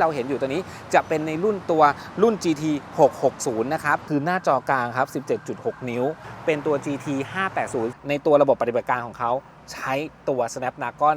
เราเห็นอยู่ตัวนี้จะเป็นในรุ่นตัวรุ่น GT 660 นะครับ คือหน้าจอกลางครับ 17.6 นิ้ว เป็นตัว GT 580 ในตัวระบบปฏิบัติการของเขาใช้ตัว Snapdragon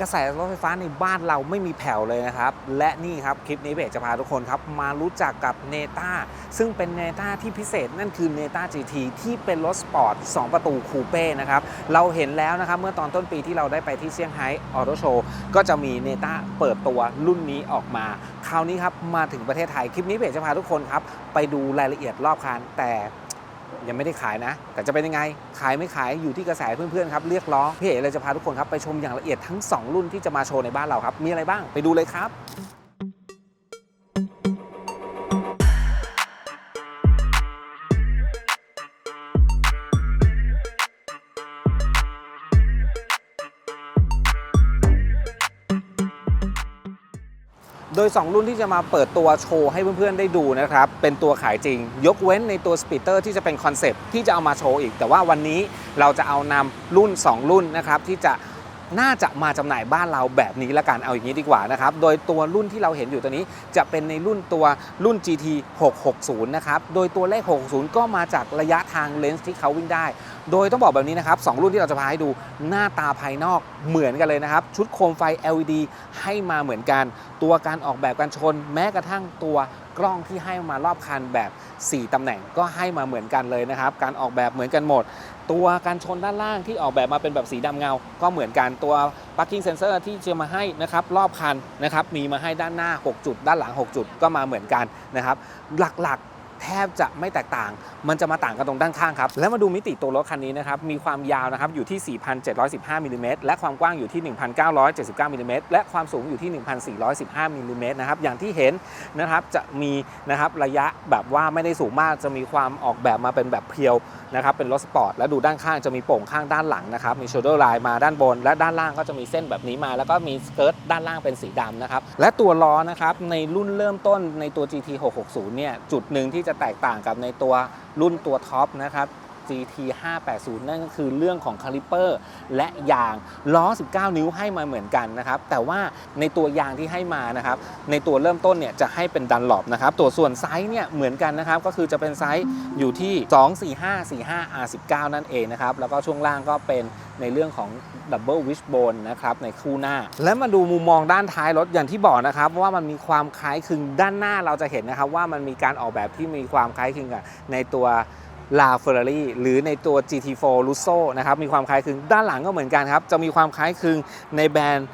กระแสรถไฟฟ้าในบ้านเราไม่มีแผ่วเลยนะครับ และนี่ครับคลิปนี้เบรกจะพาทุกคนครับ มารู้จักกับเนต้าซึ่งเป็นเนต้าที่พิเศษนั่นคือเนต้า GT ที่เป็นรถสปอร์ต 2 ประตูคูเป้นะครับ เราเห็นแล้วนะครับ เมื่อตอนต้นปีที่เราได้ไปที่เซี่ยงไฮ้ออโตโชว์ก็จะมีเนต้าเปิดตัวรุ่นนี้ออกมา คราวนี้ครับ มาถึงประเทศไทยคลิปนี้เบรกจะพาทุกคนครับ ไปดูรายละเอียดรอบคันแต่ ยังไม่ได้ขายนะ แต่จะเป็นยังไง ขายไม่ขายอยู่ที่กระแสเพื่อนๆครับเรียกร้องพี่เอ๋เลยจะพาทุกคนครับไปชมอย่างละเอียดทั้ง 2 รุ่นที่จะมาโชว์ในบ้านเราครับ มีอะไรบ้างไปดูเลยครับ โดย 2 รุ่นที่จะมาเปิดตัวโชว์ให้เพื่อนๆได้ดูนะครับ เป็นตัวขายจริง ยกเว้นในตัวสปีเตอร์ที่จะเป็นคอนเซปต์ที่จะเอามาโชว์อีก แต่ว่าวันนี้เราจะเอานำรุ่น 2 รุ่นนะครับที่จะ น่าจะมาจำหน่ายบ้านเราแบบนี้ละกันเอาอย่างนี้ดีกว่านะครับ โดยตัวรุ่นที่เราเห็นอยู่ตัวนี้จะเป็นในรุ่นตัวรุ่น GT 660 นะครับ โดยตัวเลข 660 ก็มาจากระยะทางเลนส์ที่เขาวิ่งได้ โดยต้องบอกแบบนี้นะครับสองรุ่นที่เราจะพาให้ดูหน้าตาภายนอกเหมือนกันเลยนะครับ ชุดโคมไฟ LED ให้มาเหมือนกัน ตัวการออกแบบการชนแม้กระทั่งตัว กล้องที่ให้มารอบคันแบบ 4 ตำแหน่งก็ให้มาเหมือนกันเลยนะครับ การออกแบบเหมือนกันหมด ตัวการชนด้านล่างที่ออกแบบมาเป็นแบบสีดำเงา ก็เหมือนกันตัว parking sensor ที่จะมาให้นะครับรอบคันนะครับมีมาให้ด้านหน้า 6 จุด ด้านหลัง 6 จุดก็มาเหมือนกันนะครับหลักๆ แทบจะไม่แตกต่าง มันจะมาต่างกันตรงด้านข้างครับ แล้วมาดูมิติตัวรถคันนี้นะครับ มีความยาวนะครับอยู่ที่ 4,715มิลลิเมตรและความกว้างอยู่ที่ 1,979มิลลิเมตรและความสูงอยู่ที่ 1,415มิลลิเมตรนะครับ อย่างที่เห็นนะครับจะมีนะครับระยะแบบว่าไม่ได้สูงมาก จะมีความออกแบบมาเป็นแบบเพียวนะครับเป็นรถสปอร์ตและดูด้านข้างจะมีโป่งข้างด้านหลังนะครับมีโชเดอร์ไลน์มาด้านบน และด้านล่างก็จะมีเส้นแบบนี้มา แล้วก็มีสเกิร์ตด้านล่างเป็นสีดำนะครับและตัวล้อนะครับในรุ่นเริ่มต้นในตัว GT 660เนี่ยจุดหนึ่งที่จะแตกต่างกับในตัวรุ่นตัวท็อปนะครับ GT 580 นั่นก็คือเรื่องของคาลิเปอร์และยางล้อ 19 นิ้วให้มาเหมือนกันนะครับ แต่ว่าในตัวยางที่ให้มานะครับ ในตัวเริ่มต้นเนี่ยจะให้เป็นดันหลบนะครับ ตัวส่วนไซส์เนี่ยเหมือนกันนะครับ ก็คือจะเป็นไซส์อยู่ที่ 245 45 R19 นั่นเองนะครับ แล้วก็ช่วงล่างก็เป็นในเรื่องของดับเบิลวิชโบนนะครับในคู่หน้า และมาดูมุมมองด้านท้ายรถอย่างที่บอกนะครับ ว่ามันมีความคล้ายคลึงด้านหน้าเราจะเห็นนะครับว่ามันมีการออกแบบที่มีความคล้ายคลึงกับในตัว ลาเฟอร์รารี่หรือในตัว GT4 Lusso นะครับมีความคล้ายคลึงด้านหลังก็เหมือนกันครับ จะมีความคล้ายคลึงในแบรนด์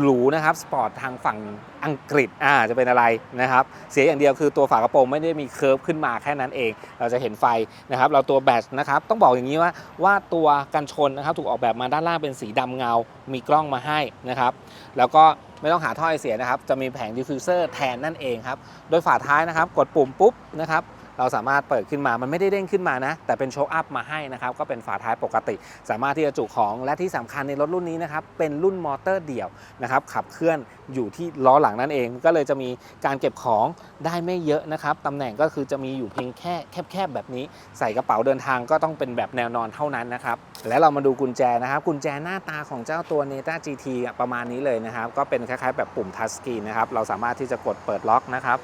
หรูนะครับสปอร์ตทางฝั่งอังกฤษอ่าจะเป็นอะไรนะครับ เสียอย่างเดียวคือตัวฝากระโปรงไม่ได้มีเคิร์ฟขึ้นมาแค่นั้นเอง เราจะเห็นไฟนะครับ เราตัวแบตนะครับ ต้องบอกอย่างนี้ว่าว่าตัวกันชนนะครับ ถูกออกแบบมาด้านล่างเป็นสีดำเงา มีกล้องมาให้นะครับ แล้วก็ไม่ต้องหาท่อไอเสียนะครับ จะมีแผงดิฟฟิวเซอร์แทนนั่นเองครับ โดยฝาท้ายนะครับ กดปุ่มปุ๊บนะครับ เราสามารถเปิดขึ้นมา มันไม่ได้เด้งขึ้นมานะ แต่เป็นโชคอัพมาให้นะครับ ก็เป็นฝาท้ายปกติ สามารถที่จะจุของ และที่สำคัญในรถรุ่นนี้นะครับ เป็นรุ่นมอเตอร์เดี่ยวนะครับ ขับเคลื่อนอยู่ที่ล้อหลังนั่นเอง ก็เลยจะมีการเก็บของได้ไม่เยอะนะครับตำแหน่งก็คือจะมีอยู่เพียงแค่แคบๆแบบนี้ ใส่กระเป๋าเดินทางก็ต้องเป็นแบบแนวนอนเท่านั้นนะครับ และเรามาดูกุญแจนะครับ กุญแจหน้าตาของเจ้าตัว Neta GT ประมาณนี้เลยนะครับ ก็เป็นคล้ายๆ แบบปุ่มทัชสกรีนนะครับ เราสามารถที่จะกดเปิดล็อกนะครับ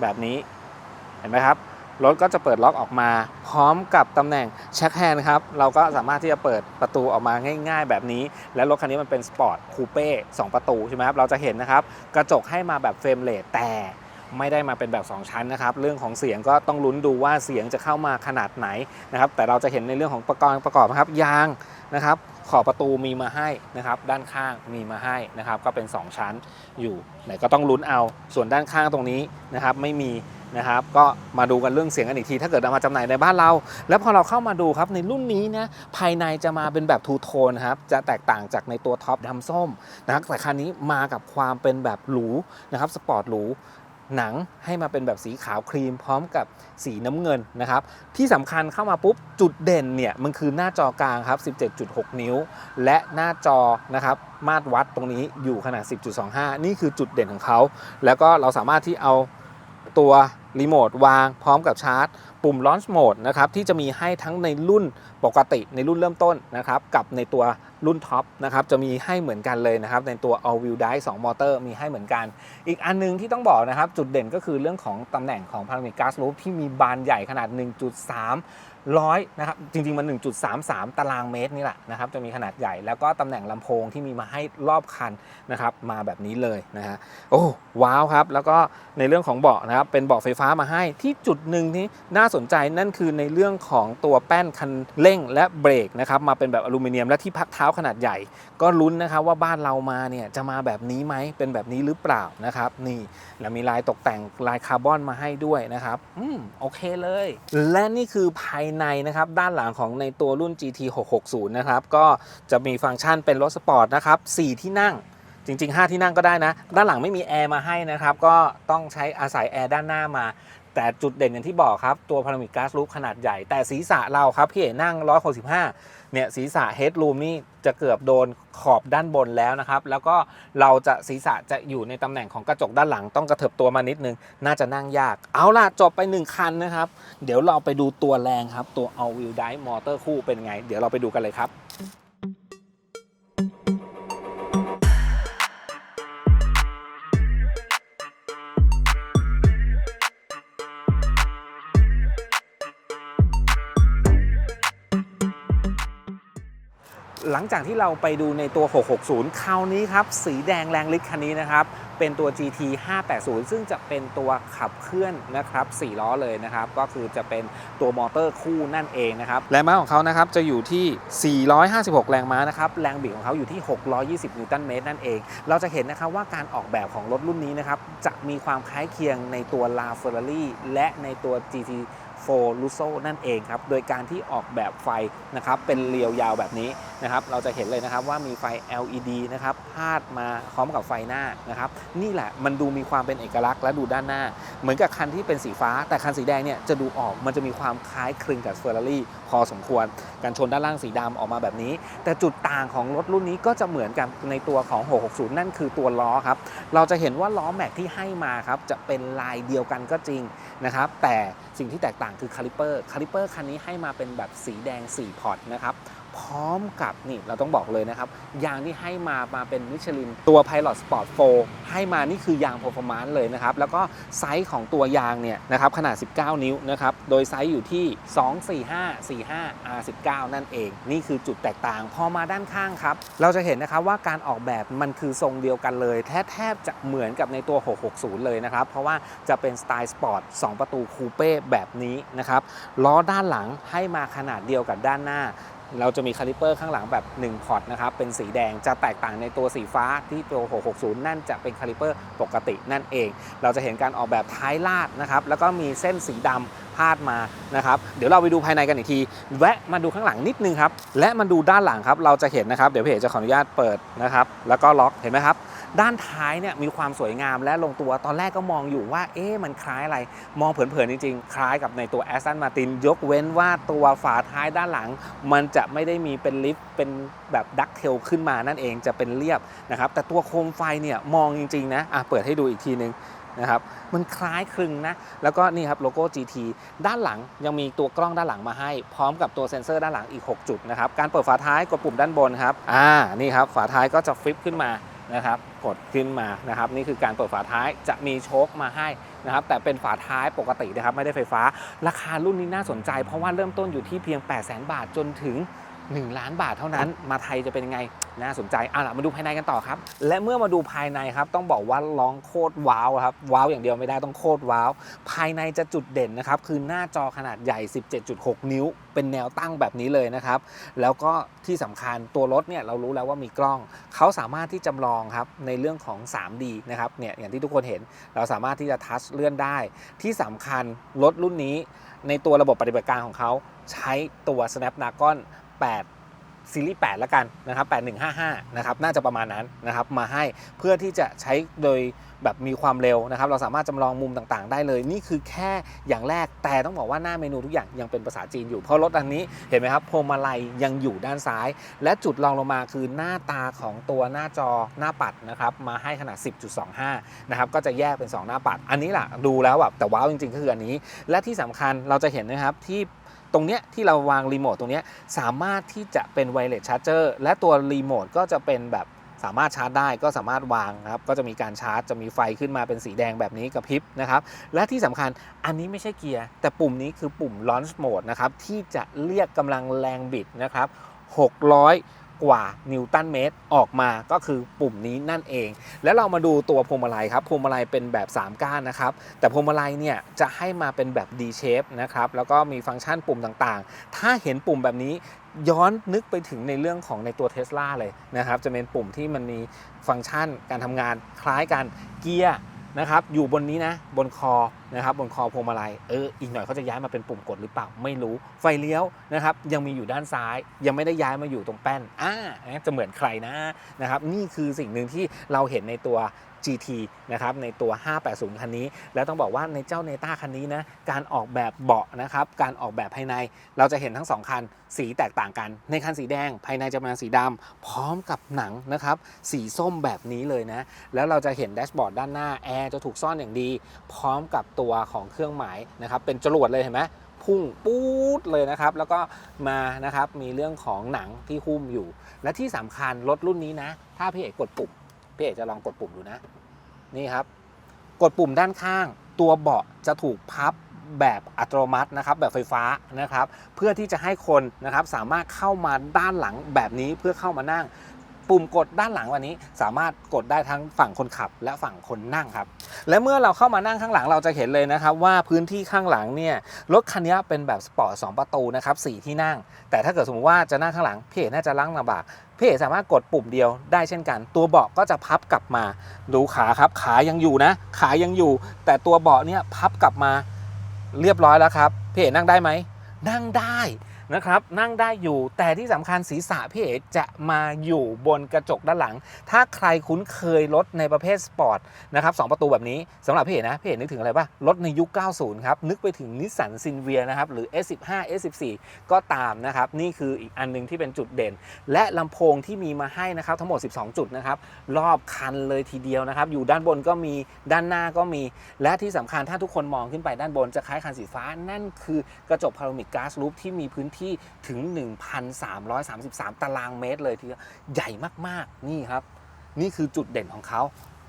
แบบนี้ เห็นไหมครับ รถก็จะเปิดล็อกออกมา พร้อมกับตำแหน่งชักแฮนด์ครับ เราก็สามารถที่จะเปิดประตูออกมาง่าย ๆ แบบนี้ และรถคันนี้มันเป็นสปอร์ตคูเป้2ประตูใช่ไหมครับ เราจะเห็นนะครับ กระจกให้มาแบบเฟรมเลทแต่ไม่ได้มาเป็นแบบ 2 ชั้นนะครับ เรื่องของเสียงก็ต้องลุ้นดูว่าเสียงจะเข้ามาขนาดไหนนะครับ แต่เราจะเห็นในเรื่องของประกอบประกอบนะครับยางนะครับ ขอบประตูมีมาให้นะครับ ด้านข้างมีมาให้นะครับ ก็เป็น 2 ชั้นอยู่ไหนก็ต้องลุ้นเอา ส่วนด้านข้างตรงนี้นะครับ ไม่มี นะครับก็มาดูกันเรื่องเสียงกันอีกที ถ้าเกิดเอามาจำหน่ายในบ้านเรา แล้วพอเราเข้ามาดูครับในรุ่นนี้นะภายในจะมาเป็นแบบทูโทนครับจะแตกต่างจากในตัวท็อปดำส้มนะครับแต่คันนี้มากับความเป็นแบบหรูนะครับสปอร์ตหรูหนังให้มาเป็นแบบสีขาวครีมพร้อมกับสีน้ำเงินนะครับ ที่สำคัญเข้ามาปุ๊บจุดเด่นเนี่ย มันคือหน้าจอกลางครับ 17.6 นิ้ว และหน้าจอนะครับ มาตรวัดตรงนี้อยู่ขนาด 10.25 นี่คือจุดเด่นของเขา แล้วก็เราสามารถที่เอา ตัวรีโมทวางพร้อมกับชาร์จ ปุ่ม Launch Mode นะครับที่จะมีให้ทั้งในรุ่นปกติในรุ่นเริ่มต้นนะครับกับในตัวรุ่นท็อปนะครับจะมีให้เหมือนกันเลยนะครับในตัว All Wheel Drive 2 มอเตอร์มีให้เหมือนกัน อีกอันหนึงที่ต้องบอกนะครับจุดเด่นก็คือเรื่องของตำแหน่งของ Panoramic Glass Roof ที่มีบานใหญ่ขนาด 1.3 ร้อยนะครับจริง ๆ มัน 1.33 ตารางเมตรนี่แหละนะครับจะมีขนาดใหญ่แล้วก็ตำแหน่งลำโพงที่มีมาให้รอบคันนะครับมาแบบนี้เลยนะฮะโอ้ว้าวครับ แล้วก็ในเรื่องของเบาะนะครับเป็นเบาะไฟฟ้ามาให้ที่จุดหนึ่งที่น่าสนใจนั่นคือในเรื่องของตัวแป้นคันเร่งและเบรกนะครับมาเป็นแบบอลูมิเนียมและที่พักเท้าขนาดใหญ่ ก็ลุ้นนะครับว่าบ้านเรามาเนี่ยจะมาแบบนี้ไหมเป็นแบบนี้หรือเปล่านะครับนี่แล้วมีลายตกแต่งลายคาร์บอนมาให้ด้วยนะครับอืมโอเคเลย และนี่คือภายในนะครับด้านหลังของในตัวรุ่น GT 660นะครับก็จะมีฟังก์ชันเป็นรถสปอร์ตนะครับ4ที่นั่งจริงๆ 5 ที่นั่งก็ได้นะ ด้านหลังไม่มีแอร์มาให้นะครับ ก็ต้องใช้อาศัยแอร์ด้านหน้ามา แต่จุดเด่นอย่างที่บอกครับ ตัวพารามิก a ส r ู f ขนาดใหญ่ แต่ศีรษะเราครับพี่เอ๋นั่ง 165 เนี่ยศีรษะเฮดรูมนี่จะเกือบโดนขอบด้านบนแล้วนะครับ แล้วก็เราจะศีรษะจะอยู่ในตำแหน่งของกระจกด้านหลังต้องกระเถิบตัวมานิดนึง น่าจะนั่งยาก เอาล่ะ จบไป 1 คันนะครับ เดี๋ยวเราไปดูตัวแรงครับ ตัว All Wheel Drive Motor คู่เป็นไง เดี๋ยวเราไปดูกันเลยครับ หลังจากที่เราไปดูในตัว 660 คราวนี้ครับ สีแดงแรงฤทธิ์คันนี้นะครับ เป็นตัว GT 580 ซึ่งจะเป็นตัวขับเคลื่อนนะครับ4ล้อเลยนะครับ ก็คือจะเป็นตัวมอเตอร์คู่นั่นเองนะครับ แรงม้าของเขานะครับจะอยู่ที่ 456 แรงม้านะครับ แรงบิดของเขาอยู่ที่ 620 นิวตันเมตรนั่นเอง เราจะเห็นนะครับว่าการออกแบบของรถรุ่นนี้นะครับ จะมีความคล้ายเคียงในตัว La Ferrari และในตัว GT 4 Lusso นั่นเองครับ โดยการที่ออกแบบไฟนะครับ เป็นเรียวยาวแบบนี้ นะครับเราจะเห็นเลยนะครับว่ามีไฟ LED นะครับพาดมาพร้อมกับไฟหน้านะครับนี่แหละมันดูมีความเป็นเอกลักษณ์และดูด้านหน้า เหมือนกับคันที่เป็นสีฟ้า แต่คันสีแดงเนี่ยจะดูออกมันจะมีความคล้ายคลึงกับ Ferrari พอสมควรการชนด้านล่างสีดำออกมาแบบนี้ แต่จุดต่างของรถรุ่นนี้ก็จะเหมือนกับในตัวของ 660 นั่นคือตัวล้อครับเราจะเห็นว่าล้อแม็กที่ให้มาครับจะเป็นลายเดียวกันก็จริงนะครับแต่สิ่งที่แตกต่างคือคาลิเปอร์คาลิเปอร์คันนี้ให้มาเป็นแบบสีแดง 4 พอร์ตนะครับ พร้อมกับนี่เราต้องบอกเลยนะครับยางที่ให้มามาเป็นมิชลินตัว Pilot Sport 4 ให้มานี่คือยาง Performance เลยนะครับ แล้วก็ไซส์ของตัวยางเนี่ยนะครับขนาด 19 นิ้วนะครับ โดยไซส์อยู่ที่ 245 45 R19 นั่นเอง นี่คือจุดแตกต่าง พอมาด้านข้างครับ เราจะเห็นนะครับว่าการออกแบบมันคือทรงเดียวกันเลย แทบแทบจะเหมือนกับในตัว 660 เลยนะครับ เพราะว่าจะเป็นสไตล์สปอร์ต2ประตูคูเป้แบบนี้นะครับล้อด้านหลังให้มาขนาดเดียวกับด้านหน้า เราจะมีคาลิเปอร์ข้างหลังแบบ 1 พอร์ตนะครับ เป็นสีแดงจะแตกต่างในตัวสีฟ้าที่ตัว 660 นั่นจะเป็นคาลิเปอร์ปกตินั่นเอง เราจะเห็นการออกแบบท้ายลาดนะครับ แล้วก็มีเส้นสีดำพาดมานะครับ เดี๋ยวเราไปดูภายในกันอีกที แวะมาดูข้างหลังนิดนึงครับ และมาดูด้านหลังครับ เราจะเห็นนะครับ เดี๋ยวเพจจะขออนุญาตเปิดนะครับ แล้วก็ล็อก เห็นไหมครับ ด้านท้ายเนี่ยมีความสวยงามและลงตัวตอนแรกก็มองอยู่ว่า เอ๊ะมันคล้ายอะไร มองเผินๆจริงๆ คล้ายกับในตัว a s t o n Martin ยกเว้นว่าตัวฝาท้ายด้านหลัง มันจะไม่ได้มีเป็นลิฟต์เป็นแบบดักเทลขึ้นมานั่นเองจะเป็นเรียบนะครับแต่ตัวโคมไฟเนี่ยมองจริงๆนะอะเปิดให้ดูอีกทีนึงนะครับมันคล้ายคลึงนะ แล้วก็นี่ครับโลโก้ GT ด้านหลังยังมีตัวกล้องด้านหลังมาให้ พร้อมกับตัวเซ็นเซอร์ด้านหลังอีก 6 จุดนะครับ การเปิดฝาท้ายกดปุ่มด้านบนครับ อ่า นี่ครับ ฝาท้ายก็จะฟลิปขึ้นมา นะครับกดขึ้นมานะครับนี่คือการเปิดฝาท้ายจะมีโชคมาให้นะครับแต่เป็นฝาท้ายปกตินะครับไม่ได้ไฟฟ้า ราคารุ่นนี้น่าสนใจ เพราะว่าเริ่มต้นอยู่ที่เพียง 8 0 0 0 0 0 บาทจนถึง 1 ล้านบาทเท่านั้น มาไทยจะเป็นยังไง น่าสนใจเอะล่ะมาดูภายในกันต่อครับ และเมื่อมาดูภายในครับ ต้องบอกว่าร้องโคตรว้าวครับ ว้าวอย่างเดียวไม่ได้ต้องโคตรว้าว ภายในจะจุดเด่นนะครับ คือหน้าจอขนาดใหญ่ 17.6 นิ้ว เป็นแนวตั้งแบบนี้เลยนะครับ แล้วก็ที่สำคัญตัวรถเนี่ยเรารู้แล้วว่ามีกล้อง เขาสามารถที่จำลองครับในเรื่องของ 3D นะครับ เนี่ยอย่างที่ทุกคนเห็น เราสามารถที่จะทัชเลื่อนได้ ที่สำคัญรถรุ่นนี้ ในตัวระบบปฏิบัติการของเขาใช้ตัว Snapdragon 8 ซีรีส์8แล้วกันนะครับ8155นะครับน่าจะประมาณนั้นนะครับมาให้เพื่อที่จะใช้โดยแบบมีความเร็วนะครับ เราสามารถจำลองมุมต่างๆ ได้เลย นี่คือแค่อย่างแรกแต่ต้องบอกว่าหน้าเมนูทุกอย่างยังเป็นภาษาจีนอยู่ เพราะรถอันนี้เห็นไหมครับพวงมาลัยยังอยู่ด้านซ้าย และจุดรองลงมาคือหน้าตาของตัวหน้าจอหน้าปัดนะครับมาให้ขนาด 10.25 นะครับก็จะแยกเป็น 2 หน้าปัด อันนี้แหละดูแล้วแบบแต่ว้าวจริงๆก็คืออันนี้ และที่สำคัญเราจะเห็นนะครับที่ ตรงเนี้ยที่เราวางรีโมทตรงเนี้ยสามารถที่จะเป็นไวเลสชาร์จเจอร์และตัวรีโมทก็จะเป็นแบบสามารถชาร์จได้ก็สามารถวางครับก็จะมีการชาร์จจะมีไฟขึ้นมาเป็นสีแดงแบบนี้กระพริบนะครับและที่สำคัญอันนี้ไม่ใช่เกียร์ แต่ปุ่มนี้คือปุ่ม launch mode นะครับที่จะเรียกกำลังแรงบิดนะครับ600 กว่านิวตันเมตรออกมาก็คือปุ่มนี้นั่นเอง แล้วเรามาดูตัวพวงมาลัยครับพวงมาลัยเป็นแบบ 3 ก้านนะครับ แต่พวงมาลัยเนี่ยจะให้มาเป็นแบบ D shape นะครับแล้วก็มีฟังก์ชันปุ่มต่างๆ ถ้าเห็นปุ่มแบบนี้ย้อนนึกไปถึงในเรื่องของในตัว Tesla เลยนะครับ จะเป็นปุ่มที่มันมีฟังก์ชันการทำงานคล้ายกันเกียร์ นะครับอยู่บนนี้นะบนคอนะครับบนคอพวงมาลัยเอออีกหน่อยเขาจะย้ายมาเป็นปุ่มกดหรือเปล่าไม่รู้ไฟเลี้ยวนะครับยังมีอยู่ด้านซ้าย ยังไม่ได้ย้ายมาอยู่ตรงแป้นอ่าจะเหมือนใครนะนะครับนี่คือสิ่งหนึ่งที่เราเห็นในตัว GT นะครับในตัว 580 คันนี้ แล้วต้องบอกว่าในเจ้าเนต้าคันนี้นะการออกแบบเบาะนะครับการออกแบบภายในเราจะเห็นทั้ง 2 คันสีแตกต่างกัน ในคันสีแดง ภายในจะมาสีดำพร้อมกับหนังนะครับสีส้มแบบนี้เลยนะ แล้วเราจะเห็นแดชบอร์ดด้านหน้าแอร์จะถูกซ่อนอย่างดี พร้อมกับตัวของเครื่องหมายนะครับเป็นจรวดเลยเห็นไหมพุ่งปู๊ดเลยนะครับ แล้วก็มานะครับมีเรื่องของหนังที่หุ้มอยู่ และที่สำคัญรถรุ่นนี้นะ ถ้าพี่เอกกดปุ่ม พี่เอกจะลองกดปุ่มดูนะ นี่ครับ กดปุ่มด้านข้าง ตัวเบาะจะถูกพับแบบอัตโนมัตินะครับ แบบไฟฟ้านะครับ เพื่อที่จะให้คนนะครับสามารถเข้ามาด้านหลังแบบนี้เพื่อเข้ามานั่ง ปุ่มกดด้านหลังวันนี้ สามารถกดได้ทั้งฝั่งคนขับ และฝั่งคนนั่งครับ และเมื่อเราเข้ามานั่งข้างหลังเราจะเห็นเลยนะครับว่าพื้นที่ข้างหลังเนี่ยรถคันนี้เป็นแบบสปอร์ต2ประตูนะครับสที่นั่ง แต่ถ้าเกิดสมมติว่าจะนั่งข้างหลังพี่เอกน่าจะลังลำบากพี่เอกสามารถกดปุ่มเดียวได้เช่นกัน ตัวเบาะก็จะพับกลับมาดูขาครับขายังอยู่นะ ขายังอยู่ แต่ตัวเบาะเนี่ยพับกลับมาเรียบร้อยแล้วครับพี่เอกนั่งได้ไหมนั่งได้ นะครับนั่งได้อยู่แต่ที่สำคัญศีรษะพี่เอกจะมาอยู่บนกระจกด้านหลัง ถ้าใครคุ้นเคยรถในประเภทสปอร์ตนะครับสองประตูแบบนี้สำหรับพี่เอกนะพี่เอนึกถึงอะไรป่ะรถในยุค 90 ครับ นึกไปถึงนิสสันซินเวียนะครับหรือ S15 S14 ก็ตามนะครับ นี่คืออีกอันหนึงที่เป็นจุดเด่น และลำโพงที่มีมาให้นะครับทั้งหมด 12 จุดนะครับรอบคันเลยทีเดียวนะครับ อยู่ด้านบนก็มีด้านหน้าก็มี และที่สำคัญถ้าทุกคนมองขึ้นไปด้านบนจะคล้ายคันสีฟ้านั่นคือกระจกพาโนมิกก๊าซลูปที่มีพื้นที่ถึง 1,333 ตารางเมตรเลยทีเดียวใหญ่มากๆ นี่ครับ นี่คือจุดเด่นของเขา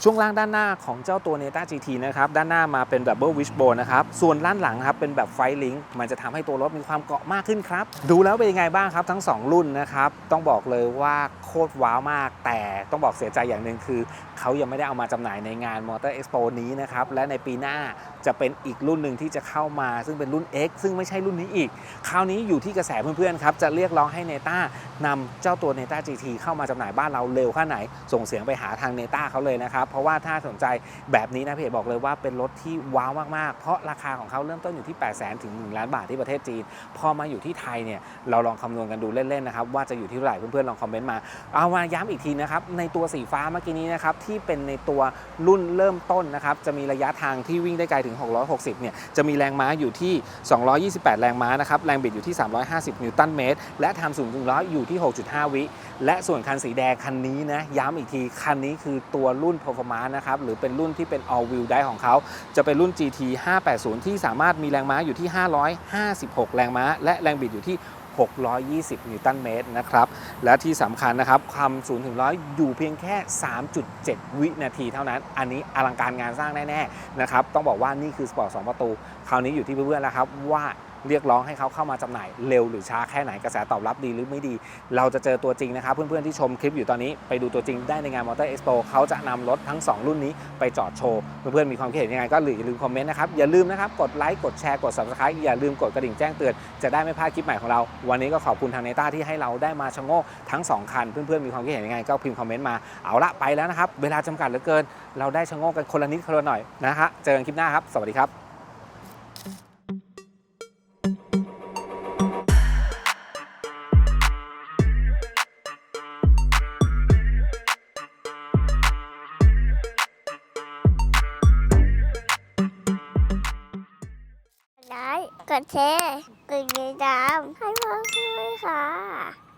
ช่วงล่างด้านหน้าของเจ้าตัว Neta GT นะครับ ด้านหน้ามาเป็น Double Wishbone นะครับ ส่วนด้านหลังครับเป็นแบบไฟลิงมันจะทำให้ตัวรถมีความเกาะมากขึ้นครับ ดูแล้วเป็นยังไงบ้างครับทั้ง 2 รุ่นนะครับ ต้องบอกเลยว่าโคตรว้าวมาก แต่ต้องบอกเสียใจอย่างหนึ่งคือ เขายังไม่ได้เอามาจำหน่ายในงาน Motor Expo นี้นะครับ และในปีหน้าจะเป็นอีกรุ่นหนึ่งที่จะเข้ามา ซึ่งเป็นรุ่น X ซึ่งไม่ใช่รุ่นนี้อีก คราวนี้อยู่ที่กระแสเพื่อนๆครับ จะเรียกร้องให้เนต้านำเจ้าตัว Neta GT เข้ามาจำหน่ายบ้านเราเร็วแค่ไหน ส่งเสียงไปหาทางเนต้าเขาเลยนะครับ เพราะว่าถ้าสนใจแบบนี้นะพี่เอกบอกเลยว่าเป็นรถที่ว้าวมากๆ เพราะราคาของเขาเริ่มต้นอยู่ที่8 0 0 0 0 0ถึง1ล้านบาทที่ประเทศจีน พอมาอยู่ที่ไทยเนี่ยเราลองคำนวณกันดูเล่นๆนะครับว่าจะอยู่ที่เท่าไหร่เพื่อนๆลองคอมเมนต์มาเอามาย้ำอีกทีนะครับในตัวสีฟ้าเมื่อกี้นี้นะครับทที่เป็นในตัวรุ่นเริ่มต้นนะครับจะมีระยะทางที่วิ่งได้ไกลถึง 660 เนี่ยจะมีแรงม้าอยู่ที่ 228 แรงม้านะครับแรงบิดอยู่ที่ 350 นิวตันเมตร และทำสูงถึงร้อยอยู่ที่ 6.5 วิ และส่วนคันสีแดงคันนี้นะย้ำอีกที คันนี้คือตัวรุ่น performance นะครับหรือเป็นรุ่นที่เป็น all wheel drive ของเขา จะเป็นรุ่น GT 580 ที่สามารถมีแรงม้าอยู่ที่ 556 แรงม้า และแรงบิดอยู่ที่ 620 นิวตันเมตรนะครับ และที่สำคัญนะครับความศูนย์ถึงร้อยอยู่เพียงแค่ 3.7 วินาทีเท่านั้น อันนี้อลังการงานสร้างแน่ ๆ นะครับ ต้องบอกว่านี่คือสปอร์ต2ประตู คราวนี้อยู่ที่เพื่อนๆแล้วครับว่า เรียกร้องให้เขาเข้ามาจำหน่ายเร็วหรือช้าแค่ไหนกระแสตอบรับดีหรือไม่ดี เราจะเจอตัวจริงนะครับ เพื่อนๆที่ชมคลิปอยู่ตอนนี้ไปดูตัวจริงได้ในงานมอเตอร์เอ็กซ์โปเขาจะนำรถทั้ง 2 รุ่นนี้ไปจอดโชว์ เพื่อนๆมีความคิดเห็นยังไงก็อย่าลืมคอมเมนต์นะครับ อย่าลืมนะครับ กดไลค์กดแชร์กด subscribe อย่าลืมกดกระดิ่งแจ้งเตือนจะได้ไม่พลาดคลิปใหม่ของเรา วันนี้ก็ขอบคุณทางเนต้าที่ให้เราได้มาชะโงกทั้งสองคัน เพื่อนๆมีความคิดเห็นยังไงก็พิมพ์คอมเมนต์มาเอาละไปแล้วนะครับเวลาจำกัดเหลือเกิน เราได้ชะโงกกันคนละนิดคนละหน่อยนะฮะเจอกันคลิปหน้าครับสวัสดีครับ